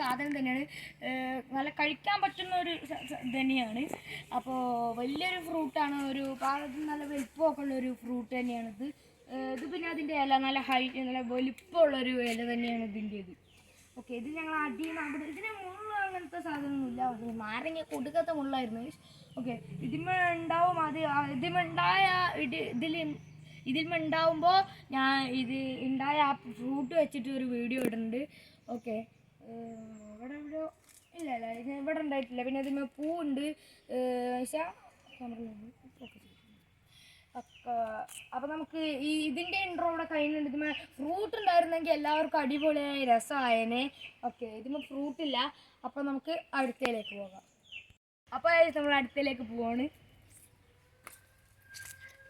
സാധനം തന്നെയാണ്. നല്ല കഴിക്കാൻ പറ്റുന്ന ഒരു തന്നെയാണ് അപ്പോൾ വലിയൊരു ഫ്രൂട്ടാണ് ഒരു നല്ല വലിപ്പമൊക്കെ ഉള്ള ഒരു ഫ്രൂട്ട് തന്നെയാണിത്. ഇത് പിന്നെ അതിന്റെ ഇല നല്ല ഹൈ നല്ല വലിപ്പമുള്ളൊരു ഇല തന്നെയാണ് ഇതിന്റെ ഇത് ഓക്കെ ഇത് ഞങ്ങൾ അടിയും അവിടെ ഇതിന് മുള്ള അങ്ങനത്തെ സാധനമൊന്നുമില്ല. നാരങ്ങ കൊടുക്കാത്ത മുള്ളായിരുന്നു. ഓക്കെ ഇതിന്മേ ഉണ്ടാവും അത് ഇതിമുണ്ടായ ഇടി ഇതിൽ ഇതിന്മേ ഉണ്ടാവുമ്പോൾ ഞാൻ ഇത് ഉണ്ടായ ആ ഫ്രൂട്ട് വെച്ചിട്ട് ഒരു വീഡിയോ ഇടുന്നുണ്ട്. ഓക്കെ ഇവിടെ ഇവിടെ ഇല്ല ഇല്ല ഇത് ഇവിടെ ഉണ്ടായിട്ടില്ല. പിന്നെ അതിന് പൂവുണ്ട്. പക്ഷേ അപ്പം നമുക്ക് ഈ ഇതിന്റെ ഇൻട്രോ ഇവിടെ കഴിഞ്ഞിട്ടുണ്ട്. ഇതിമ ഫ്രൂട്ട് ഉണ്ടായിരുന്നെങ്കിൽ എല്ലാവർക്കും അടിപൊളിയായി രസമായേനെ. ഓക്കെ ഇതിമ ഫ്രൂട്ട് ഇല്ല. അപ്പം നമുക്ക് അടുത്തയിലേക്ക് പോകാം. അപ്പോൾ നമ്മൾ അടുത്തയിലേക്ക് പോവാണ്.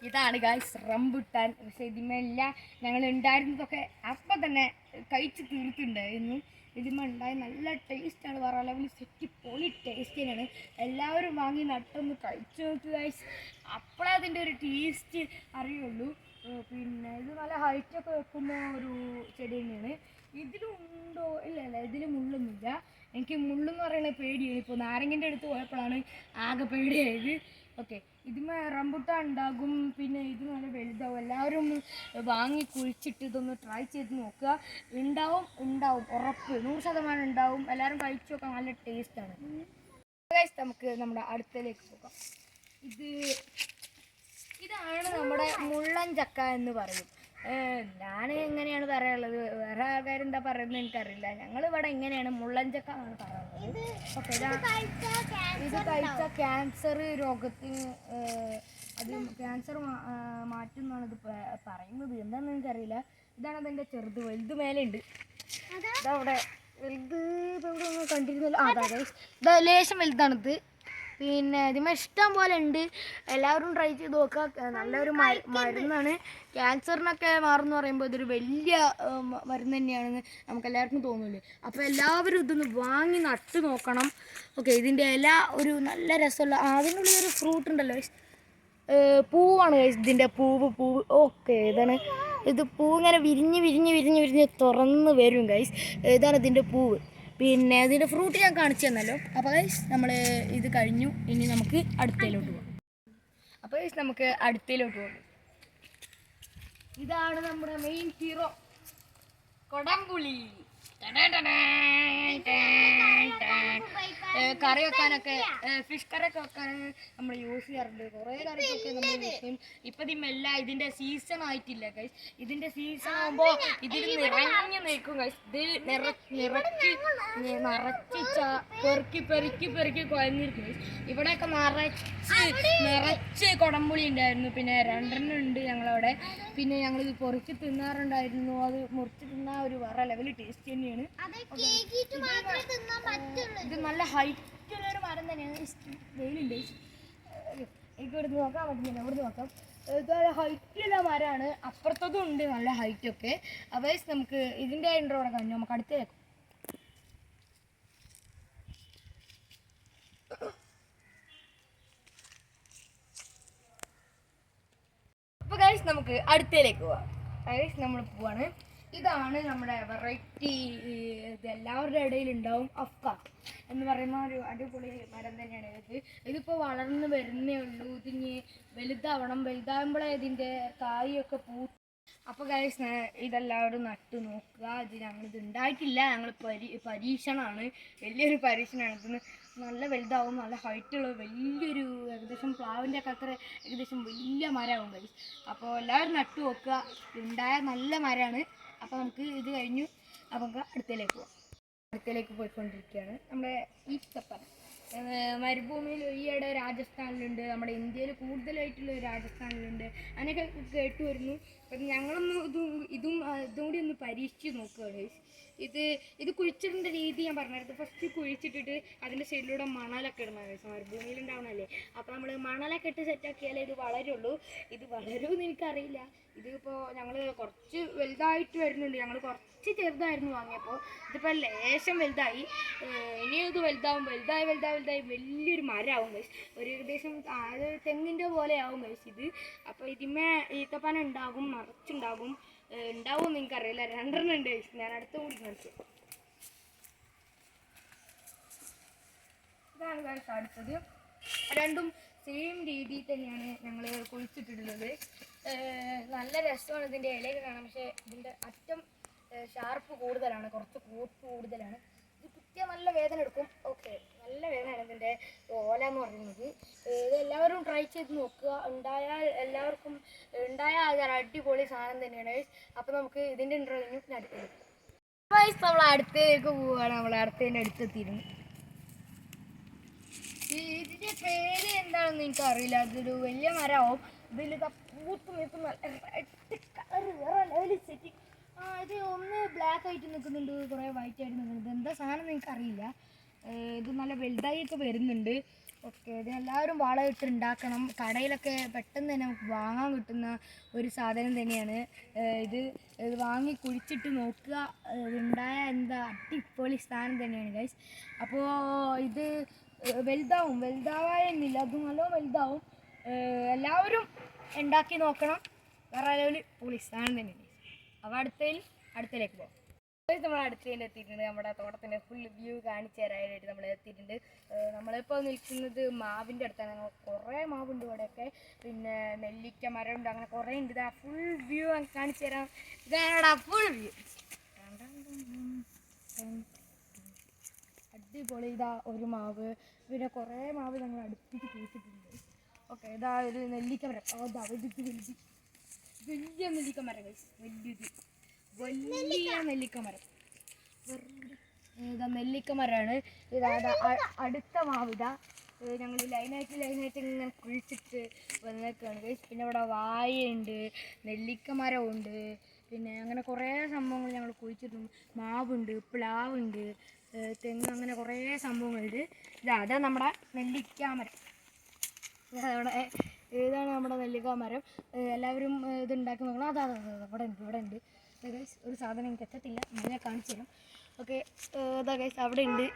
ഇതാണ് ഗായ്സ് റംബുട്ടാൻ പക്ഷെ ഇതിമെല്ലാം ഞങ്ങൾ ഉണ്ടായിരുന്നതൊക്കെ അപ്പം തന്നെ കഴിച്ച് തീർത്തിട്ടുണ്ടായിരുന്നു. ഇതിമ ഉണ്ടായ നല്ല ടേസ്റ്റാണ് വേറെ ലെവൽ സെറ്റ് പൊളി ടേസ്റ്റ് തന്നെയാണ്. എല്ലാവരും വാങ്ങി നട്ടൊന്ന് കഴിച്ചു നോക്കുക ഗായ്സ് അപ്പോഴേ അതിന്റെ ഒരു ടേസ്റ്റ് അറിയുള്ളൂ. പിന്നെ ഇത് നല്ല ഹൈറ്റൊക്കെ വെക്കുന്ന ഒരു ചെടി തന്നെയാണ്. ഇതിലുണ്ടോ ഇല്ല ഇല്ല ഇതിൽ മുള്ളൊന്നുമില്ല. എനിക്ക് മുള്ളെന്ന് പറയുന്നത് പേടിയാണ്. ഇപ്പോൾ നാരങ്ങിന്റെ അടുത്ത് പോയപ്പോഴാണ് ആകെ പേടിയായത്. ഓക്കെ ഇതിമേ റംബുട്ടാൻ ഉണ്ടാകും. പിന്നെ ഇത് നല്ല വലുതാവും. എല്ലാവരും ഒന്ന് വാങ്ങി കുഴിച്ചിട്ട് ഇതൊന്ന് ട്രൈ ചെയ്ത് നോക്കുക. ഉണ്ടാവും ഉണ്ടാവും. ഉറപ്പ്. നൂറ് ശതമാനം ഉണ്ടാവും. എല്ലാവരും കഴിച്ചു നോക്കാം നല്ല ടേസ്റ്റാണ് നമുക്ക് നമ്മുടെ അടുത്തയിലേക്ക് പോകാം. ഇത് ഇതാണ് നമ്മുടെ മുള്ളൻ ചക്ക എന്ന് പറയും. ഞാൻ എങ്ങനെയാണ് പറയാനുള്ളത്? വേറെ ആൾക്കാർ എന്താ പറയുന്നത് എനിക്കറിയില്ല. ഞങ്ങൾ ഇവിടെ എങ്ങനെയാണ്? മുള്ളഞ്ചക്കാണ് പറയുന്നത്. ഓക്കെ ഇത്. കഴിച്ച ക്യാൻസർ രോഗത്തിന് അത് ക്യാൻസർ മാറ്റും എന്നാണ് ഇത് പറയുന്നത്. എന്താണെന്ന് എനിക്കറിയില്ല. ഇതാണ് അതിന്റെ ചെറുത്. വലുത് മേലെ ഉണ്ട് ഇതവിടെ വലുത് ഇപ്പൊ ഇവിടെ കണ്ടിരുന്നല്ലോ. ആ അതാ ലേശം വലുതാണിത്. പിന്നെ ഇതിമേ ഇഷ്ടം പോലെ ഉണ്ട് എല്ലാവരും ട്രൈ ചെയ്ത് നോക്കുക നല്ലൊരു മരുന്നാണ്. ക്യാൻസറിനൊക്കെ മാറുമെന്ന് പറയുമ്പോൾ ഇതൊരു വലിയ മരുന്ന് തന്നെയാണെന്ന് നമുക്ക് എല്ലാവർക്കും തോന്നില്ലേ അപ്പോൾ എല്ലാവരും ഇതൊന്ന് വാങ്ങി നട്ട് നോക്കണം. ഓക്കെ ഇതിന്റെ ഇല ഒരു നല്ല രസമുള്ള അതിനുള്ളിൽ ഒരു ഫ്രൂട്ട് ഉണ്ടല്ലോ. പൂവാണ് ഇതിന്റെ പൂവ് പൂവ്. ഓക്കെ ഇതാണ്. ഇത് പൂ ഇങ്ങനെ വിരിഞ്ഞ് വിരിഞ്ഞ് വിരിഞ്ഞ് വിരിഞ്ഞ് തുറന്ന് വരും ഗൈസ് ഇതാണ് ഇതിന്റെ പൂവ്? പിന്നെ ഇതിന്റെ ഫ്രൂട്ട് ഞാൻ കാണിച്ചു തന്നല്ലോ. അപ്പോൾ ഗൈസ് നമ്മൾ ഇത് കഴിഞ്ഞു. ഇനി നമുക്ക് അടുത്തയിലോട്ട് പോകാം അപ്പോൾ ഗൈസ് നമുക്ക് അടുത്തയിലോട്ട് പോകാം ഇതാണ് നമ്മുടെ മെയിൻ ഹീറോ കൊടംപുളി കറി വെക്കാനൊക്കെ ഫിഷ് കറിയൊക്കെ വെക്കാൻ നമ്മൾ യൂസ് ചെയ്യാറുണ്ട്. കുറേ കറിക്കൊക്കെ നമ്മൾ യൂസ് ചെയ്യും. ഇപ്പം ഇതിമെല്ല ഇതിന്റെ സീസൺ ആയിട്ടില്ല ഗൈസ് ഇതിന്റെ സീസൺ ആകുമ്പോൾ ഇതിൽ നിറഞ്ഞു നിൽക്കും ഗൈസ് ഇത് നിറ നിറച്ച് നിറച്ച് പെറുക്കി പെറുക്കി പെറുക്കി കുഴഞ്ഞിരിക്കും ഗൈസ് ഇവിടെയൊക്കെ നിറച്ച് നിറച്ച് കുടംപുളി ഉണ്ടായിരുന്നു. പിന്നെ രണ്ടെണ്ണം ഉണ്ട് ഞങ്ങളവിടെ. പിന്നെ ഞങ്ങളിത് പൊറിച്ച് തിന്നാറുണ്ടായിരുന്നു. അത് മുറിച്ച് തിന്നാ ഒരു വേറെ ലെവൽ ടേസ്റ്റ് തന്നെയാണ്. ഇത് നല്ല ഹൈറ്റ് ഉള്ള ഒരു മരം തന്നെയാണ് വെയിലുണ്ട് എനിക്ക് ഇവിടുന്ന് മതി പറ്റുന്നില്ല ഇവിടുന്ന് നോക്കാം. ഇത് നല്ല ഹൈറ്റുള്ള മരമാണ്. അപ്പുറത്തതും ഉണ്ട് നല്ല ഹൈറ്റ് ഒക്കെ അപ്പോൾ നമുക്ക് ഇതിന്റെ ഇൻട്രോ കൂടെ കഴിഞ്ഞു നമുക്ക് അടുത്തേക്ക് അപ്പോൾ ഗൈസ് നമുക്ക് അടുത്തേലേക്ക് പോവാം. ഗൈസ് നമ്മൾ പോവാണ്. ഇതാണ് നമ്മുടെ വെറൈറ്റി ഇത് എല്ലാവരുടെ ഇടയിൽ ഉണ്ടാവും അഫ്ക എന്ന് പറയുന്ന ഒരു അടിപൊളി മരം തന്നെയാണ് ഇത്. ഇതിപ്പോൾ വളർന്ന് വരുന്നേ ഉള്ളൂ. ഇതിന് വലുതാവണം. വലുതാകുമ്പോഴേ ഇതിന്റെ കായൊക്കെ പൂ അപ്പോൾ ഗൈസ് ഇതെല്ലാവരും നട്ടു നോക്കുക. ഇത് ഞങ്ങളിത് ഉണ്ടായിട്ടില്ല. ഞങ്ങൾ പരീ പരീക്ഷണമാണ് വലിയൊരു പരീക്ഷണമാണ് ഇതിന് നല്ല വലുതാവും. നല്ല ഹൈറ്റുള്ള വലിയൊരു ഏകദേശം പ്ലാവിന്റെ ഒക്കെ അത്ര ഏകദേശം വലിയ മരമാവും ഗൈസ് അപ്പോൾ എല്ലാവരും നട്ടു നോക്കുക. ഉണ്ടായ നല്ല മരമാണ് അപ്പോൾ നമുക്ക് ഇത് കഴിഞ്ഞു. അപ്പോൾ നമുക്ക് അടുത്തയിലേക്ക് പോവാം. അടുത്തേക്ക് പോയിക്കൊണ്ടിരിക്കുകയാണ്. നമ്മുടെ ഈ ഏഹ് മരുഭൂമിയിൽ ഈയിടെ രാജസ്ഥാനിലുണ്ട്. നമ്മുടെ ഇന്ത്യയിൽ കൂടുതലായിട്ടുള്ള രാജസ്ഥാനിലുണ്ട്. അങ്ങനെയൊക്കെ കേട്ടു വരുന്നു. അപ്പം ഞങ്ങളൊന്ന് ഇതും ഇതും ഇതും കൂടി ഒന്ന് പരീക്ഷിച്ച് നോക്കുകയാണ്. ഇത് ഇത് കുഴിച്ചിടേണ്ട രീതി ഞാൻ പറഞ്ഞത്. ഫസ്റ്റ് കുഴിച്ചിട്ടിട്ട് അതിന്റെ സൈഡിലൂടെ മണലൊക്കെ ഇടുന്നത്. മരുഭൂമിയിൽ ഉണ്ടാവണല്ലേ അപ്പോൾ നമ്മൾ മണലൊക്കെ ഇട്ട് സെറ്റാക്കിയാലേ ഇത് വളരുള്ളൂ. ഇത് വളരുമെന്ന് എനിക്കറിയില്ല. ഇതിപ്പോൾ ഞങ്ങൾ കുറച്ച് വലുതായിട്ട് വരുന്നുണ്ട്. ഞങ്ങൾ കുറച്ച് ചെറുതായിരുന്നു വാങ്ങിയപ്പോൾ ഇതിപ്പോൾ ലേശം വലുതായി. ഇനിയും ഇത് വലുതാവും. വലുതായി വലുതായി വലുതായി വലിയൊരു മരമാവും ഗൈസ് ഒരു ഏകദേശം തെങ്ങിന്റെ പോലെ ആവും ഗൈസ് ഇത്. അപ്പോൾ ഇതിമേ ഈത്തപ്പന ഉണ്ടാകും നിറച്ചുണ്ടാകും. ഉണ്ടാവും എനിക്കറിയില്ല. രണ്ടെണ്ണം ഉണ്ട് ഞാൻ അടുത്ത കൂടി കാണിച്ചു ഇതാണ് guys അടുത്തത്. രണ്ടും സെയിം രീതിയിൽ തന്നെയാണ് ഞങ്ങൾ കുഴിച്ചിട്ടിട്ടുള്ളത് നല്ല രസമാണ് ഇതിന്റെ ഇലയൊക്കെ കാണാം പക്ഷേ ഇതിന്റെ അറ്റം ഷാർപ്പ് കൂടുതലാണ്. കുറച്ച് കൂപ്പ് കൂടുതലാണ്. ഇത് കുത്തിയാൽ നല്ല വേദന എടുക്കും. ഓക്കെ നല്ല വേദനയാണ് ഇതിന്റെ ഓല എന്ന് പറയുന്നത്. എല്ലാവരും ട്രൈ ചെയ്ത് നോക്കുക. ഉണ്ടായാൽ എല്ലാവർക്കും ഉണ്ടായാൽ ആൾക്കാർ അടിപൊളി സാധനം തന്നെയാണ് അപ്പോൾ നമുക്ക് ഇതിന്റെ ഇന്റർവ്യൂ വയസ്സ് നമ്മൾ അടുത്തേക്ക് പോവുകയാണ് നമ്മൾ അടുത്തതിന്റെ അടുത്തെത്തിയിരുന്നു. ഇതിന്റെ പേര് എന്താണെന്ന് എനിക്ക് അറിയില്ല അതൊരു വലിയ മരമാവും. ഇതിൽ പൂത്ത് നിൽക്കുന്ന ഇത് ഒന്ന് ബ്ലാക്ക് ആയിട്ട് നിൽക്കുന്നുണ്ട്. കുറേ വൈറ്റ് ആയിട്ട് നിൽക്കുന്നുണ്ട്. എന്താ സാധനം എനിക്കറിയില്ല. ഇത് നല്ല വലുതായിട്ട് വരുന്നുണ്ട്. ഓക്കെ ഇതിനെല്ലാവരും വളമിട്ട് ഉണ്ടാക്കണം കടയിലൊക്കെ പെട്ടെന്ന് തന്നെ നമുക്ക് വാങ്ങാൻ കിട്ടുന്ന ഒരു സാധനം തന്നെയാണ്. ഇത് ഇത് വാങ്ങി കുഴിച്ചിട്ട് നോക്കുക. ഉണ്ടായ എന്താ അടിപൊളി സാധനം തന്നെയാണ് ഗൈസ് അപ്പോൾ ഇത് വലുതാവും. വലുതാവാനില്ല അതും നല്ല വലുതാവും. എല്ലാവരും ഉണ്ടാക്കി നോക്കണം. വേറെ ലെവൽ പൊളി സ്ഥാനം തന്നെയാണ് അപ്പോൾ അടുത്തതിൽ അടുത്തതിലേക്ക് പോകാം. നമ്മൾ തന്നെ എത്തിയിട്ടുണ്ട്. നമ്മുടെ തോട്ടത്തിന്റെ ഫുൾ വ്യൂ കാണിച്ചു തരാനായിട്ട് നമ്മൾ എത്തിയിട്ടുണ്ട്. നമ്മളിപ്പോൾ നിൽക്കുന്നത് മാവിന്റെ അടുത്താണ്. കുറേ മാവുണ്ട് ഇവിടെയൊക്കെ. പിന്നെ നെല്ലിക്ക മരമുണ്ട്. അങ്ങനെ കുറേ ഉണ്ട്. ഇതാ ഫുൾ വ്യൂ കാണിച്ചു തരാം. ഇതാടാ ഫുൾ വ്യൂ അടിപൊളി. ഇതാ ഒരു മാവ്. പിന്നെ കുറേ മാവ് ഞങ്ങൾ അടുപ്പിച്ച് കുഴിച്ചിട്ടുണ്ട് ഓക്കെ ഇതാ ഒരു നെല്ലിക്ക മരം. അതാ വലിയ നെല്ലിക്ക മരം guys. വലുത് വലിയ നെല്ലിക്ക മരം ഇതാ നെല്ലിക്ക മരമാണ് ഇതാ അടുത്ത മാവിത. ഞങ്ങൾ ലൈനായിട്ട് ലൈനായിട്ട് ഇങ്ങനെ കുഴിച്ചിട്ട് വന്നേക്കാണ്. പിന്നെ ഇവിടെ വായയുണ്ട് നെല്ലിക്ക മരമുണ്ട് പിന്നെ അങ്ങനെ കുറേ സംഭവങ്ങൾ ഞങ്ങൾ കുഴിച്ചിട്ടുണ്ട്. മാവുണ്ട് പ്ലാവുണ്ട് തെങ്ങ് അങ്ങനെ കുറേ സംഭവങ്ങളുണ്ട്. ഇതാ അതാ നമ്മുടെ നെല്ലിക്ക മരം ഇതാ ഇവിടെ ഇതാണ് നമ്മുടെ നെല്ലിക്ക മരം എല്ലാവരും ഇതുണ്ടാക്കി നോക്കണം അതാ ഇവിടെ ഉണ്ട് ഇവിടെ ഉണ്ട്. Guys, ഒരു സാധനം എനിക്ക് എത്തത്തില്ല. ഞാൻ കാണിച്ചു തരാം. ഓക്കെ ഇതാ ഗൈസ് അവിടെ ഉണ്ട്.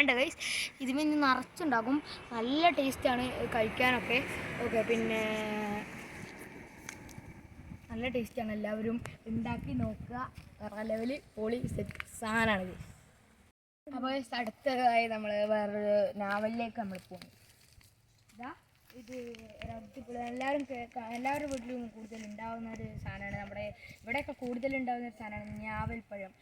ഉണ്ട് ഗൈസ് ഇതിമേ നിന്ന് നിറച്ചുണ്ടാകും. നല്ല ടേസ്റ്റാണ് കഴിക്കാനൊക്കെ. ഓക്കെ പിന്നെ നല്ല ടേസ്റ്റാണ് എല്ലാവരും ഉണ്ടാക്കി നോക്കുക. വേറെ ലെവൽ പൊളി സെറ്റ് സാധനമാണ് ഗൈസ് അപ്പോൾ അടുത്തതായി നമ്മൾ വേറൊരു നാവലിലേക്ക് നമ്മൾ പോകുന്നു ഇതാ ഇത് ഒരു അടിപൊളി. എല്ലാവരും എല്ലാവരുടെ വീട്ടിലും കൂടുതൽ ഉണ്ടാവുന്ന ഒരു സാധനമാണ് നമ്മുടെ ഇവിടെയൊക്കെ കൂടുതൽ ഉണ്ടാവുന്ന ഒരു സാധനമാണ് ഞാവൽപ്പഴം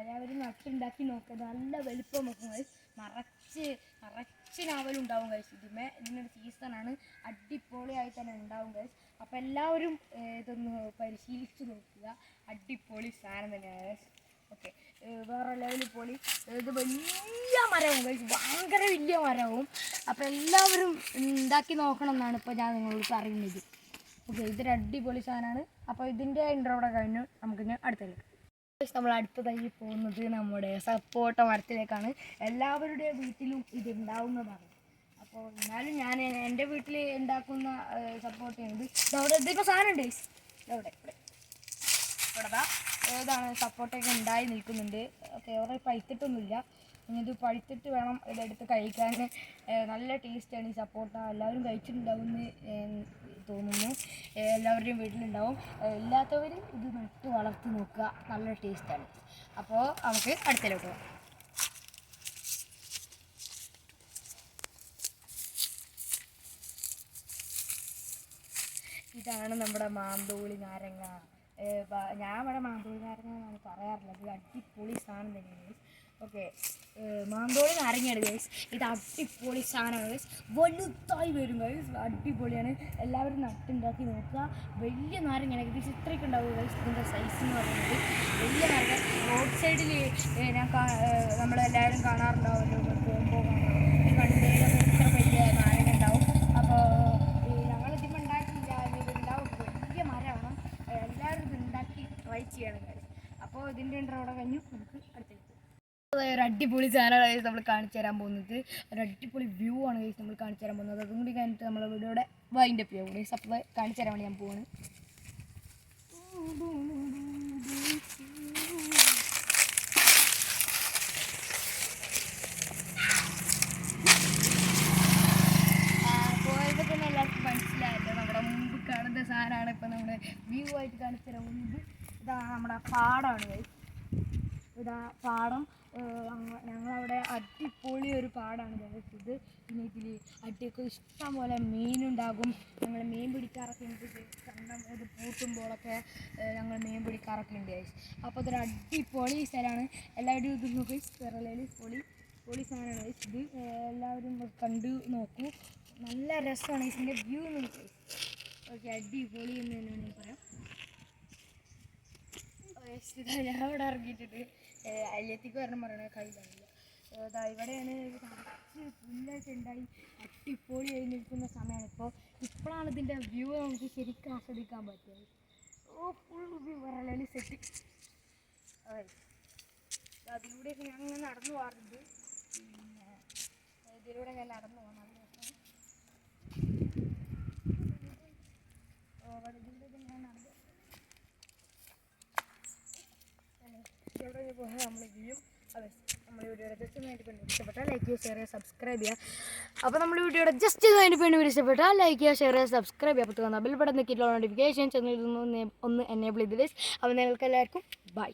എല്ലാവരും നട്ടുണ്ടാക്കി നോക്കുക നല്ല വലിപ്പം വെക്കും കഴിച്ച് മറച്ച് മറച്ച് ഞാവലുണ്ടാവും കഴിച്ച് ഇതിമേ ഇതിനൊരു സീസണാണ് അടിപൊളിയായി തന്നെ ഉണ്ടാവും കഴിച്ച് അപ്പോൾ എല്ലാവരും ഇതൊന്ന് പരിശീലിച്ച് നോക്കുക. അടിപൊളി സാധനം തന്നെയാണ്. ഓക്കെ വേറെ ലെവലിൽ പൊളി ഇത് വലിയ മരവും ഭയങ്കര വലിയ മരവും. അപ്പോൾ എല്ലാവരും ഉണ്ടാക്കി നോക്കണം എന്നാണ് ഇപ്പോൾ ഞാൻ നിങ്ങളോട് പറയുന്നത്. ഓക്കെ ഇതൊരു അടിപൊളി സാധനമാണ്. അപ്പോൾ ഇതിന്റെ ഇൻട്രോടെ കഴിഞ്ഞു. നമുക്കിനി അടുത്തേക്ക് നമ്മൾ അടുത്തതായി പോകുന്നത് നമ്മുടെ സപ്പോട്ട മരത്തിലേക്കാണ്. എല്ലാവരുടെ വീട്ടിലും ഇത് ഉണ്ടാവുന്നതാണ്. അപ്പോൾ എന്നാലും ഞാൻ എന്റെ വീട്ടിൽ ഉണ്ടാക്കുന്ന സപ്പോർട്ട് ചെയ്യുന്നത് അവിടെ ഇതിപ്പോൾ സാധനം ഉണ്ട് അവിടെ ഇവിടെ. ഇവിടെ ഏതാണ് സപ്പോർട്ടൊക്കെ ഉണ്ടായി നിൽക്കുന്നുണ്ട്. കേവറ പഴുത്തിട്ടൊന്നുമില്ല. ഇനി ഇത് പഴുത്തിട്ട് വേണം ഇതെടുത്ത് കഴിക്കാൻ. നല്ല ടേസ്റ്റാണ് ഈ സപ്പോർട്ട എല്ലാവരും കഴിച്ചിട്ടുണ്ടാവുമെന്ന് ഏഹ് തോന്നുന്നു. എല്ലാവരുടെയും വീട്ടിലുണ്ടാവും. ഇല്ലാത്തവരും ഇത് നട്ട് വളർത്തി നോക്കുക. നല്ല ടേസ്റ്റാണ് അപ്പോൾ നമുക്ക് അടുത്തലോട്ട് പോകാം. ഇതാണ് നമ്മുടെ മാന്തോളി നാരങ്ങ. ഞാൻ ഇവിടെ എന്നാണ് പറയാറുള്ളത് അടിപൊളി സാധനം തന്നെയാണ് ഓക്കെ മാന്തോളി നാരങ്ങയാണ് ഗൈസ് ഇത് അടിപൊളി സാധനമാണ് ഗൈസ് വലുതായി വരും ഗൈസ് അടിപൊളിയാണ്. എല്ലാവരും നട്ടുണ്ടാക്കി നോക്കുക. വലിയ നാരങ്ങയാണ് ഏകദേശം ഇത്രയൊക്കെ ഉണ്ടാവും ഗൈസ് ഇതിന്റെ സൈസ് എന്ന് പറയുന്നത്. വലിയ നാരങ്ങ. റോഡ് സൈഡിൽ ഞാൻ നമ്മളെല്ലാവരും കാണാറുണ്ടാവുമല്ലോ. പോകുമ്പോൾ കണ്ടയിലൊക്കെ ഇത്ര വലിയ നാരങ്ങ ഉണ്ടാവും അപ്പോൾ ഞങ്ങൾ ഇതിപ്പോൾ ഉണ്ടാക്കിയില്ല ഇത് ഉണ്ടാവും വലിയ മരമാണ് എല്ലാവരും ഇത് ഉണ്ടാക്കി ട്രൈ ചെയ്യണം കാര്യം അപ്പോൾ ഇതിന്റെ ഉണ്ട് അവിടെ കഴിഞ്ഞു. നമുക്ക് അടുത്തേക്ക് ഒരു അടിപൊളി സാധനമാണ് നമ്മൾ കാണിച്ചു തരാൻ പോകുന്നത്. ഒരു അടിപൊളി വ്യൂ ആണ് കഴിച്ച് നമ്മൾ കാണിച്ചു തരാൻ പോകുന്നത്. അതും കൂടി കഴിഞ്ഞിട്ട് നമ്മൾ വീഡിയോയുടെ വൈൻഡ് അപ്പ് ചെയ്യാം. ഗൈസ് അപ്പോൾ കാണിച്ചു തരാൻ ഞാൻ പോവാണ്. പോയപ്പോൾ തന്നെ എല്ലാവർക്കും മനസ്സിലായല്ലോ. നമ്മുടെ മുമ്പ് കാണുന്ന സാധനമാണ് ഇപ്പം നമ്മുടെ വ്യൂ ആയിട്ട് കാണിച്ചു തരാൻ മുമ്പ് ഇതാണ് നമ്മുടെ പാടമാണ് guys. ഇതാ പാടം ഞങ്ങളവിടെ അടിപൊളി ഒരു പാടാണ് guys ഇത് പിന്നെ ഇഷ്ടം പോലെ മീനുണ്ടാകും. ഞങ്ങൾ മീൻ പിടിക്കാറൊക്കെ ഉണ്ട്. കണ്ണം ഇത് പൂട്ടുമ്പോഴൊക്കെ ഞങ്ങൾ മീൻ പിടിക്കാറൊക്കെ ഉണ്ട് അപ്പോൾ ഇതൊരു അടിപൊളി സ്ഥലമാണ്. എല്ലാവരും ഇത് നോക്കി. കേരളയിൽ പൊളി പൊളി സാധനമാണ്. ഇത് എല്ലാവരും കണ്ടു നോക്കൂ. നല്ല രസമാണ് ഇതിന്റെ വ്യൂ നോക്കി ഓക്കെ അടിപൊളി എന്ന് തന്നെ പറയാം. ഞാൻ അവിടെ ഇറങ്ങിയിട്ടുണ്ട്. അയ്യത്തേക്ക് വരണം പറയണ കയ്യിലാണില്ല ഇതാ ഇവിടെയാണ് കുറച്ച് പുല്ലൊക്കെ ഉണ്ടായി. അടിപൊളിയായി നിൽക്കുന്ന സമയമാണ്. ഇപ്പോൾ ഇപ്പോഴാണ് ഇതിന്റെ വ്യൂ നമുക്ക് ശരിക്കും ആസ്വദിക്കാൻ പറ്റിയത്. ഓ ഫുൾ വ്യൂ പറയലി സെറ്റ് അതിലൂടെയൊക്കെ ഞാൻ നടന്നു പോകാറുണ്ട്. പിന്നെ ഇതിലൂടെ ഞാൻ നടന്നു പോകാൻ നല്ല രസമാണ് ഓ, അവിടെ ഇതിലൂടെ ഞാൻ നടന്നു പോയാൽ നമ്മൾ അതെ നമ്മൾ വീഡിയോയുടെ ജസ്റ്റ് വേണ്ടി പെണ്ണ് ഇഷ്ടപ്പെട്ടാൽ ലൈക്ക് ചെയ്യുക ഷെയർ ചെയ്യുക സബ്സ്ക്രൈബ് ചെയ്യുക. അപ്പോൾ നമ്മൾ വീഡിയോയുടെ ജസ്റ്റ് വേണ്ടി പെണ്ണ് ഇഷ്ടപ്പെട്ടാൽ ലൈക്ക് ചെയ്യുക ഷെയർ ചെയ്യുക സബ്സ്ക്രൈബ് ചെയ്യുക. അപ്പോൾ ബിൽ ബട്ടൺ നിൽക്കിയിട്ടുള്ള നോട്ടിഫിക്കേഷൻ ചെന്നിരുന്നു ഒന്ന് എനേബിൾ ചെയ്ത്. അപ്പോൾ നിങ്ങൾക്ക് എല്ലാവർക്കും ബൈ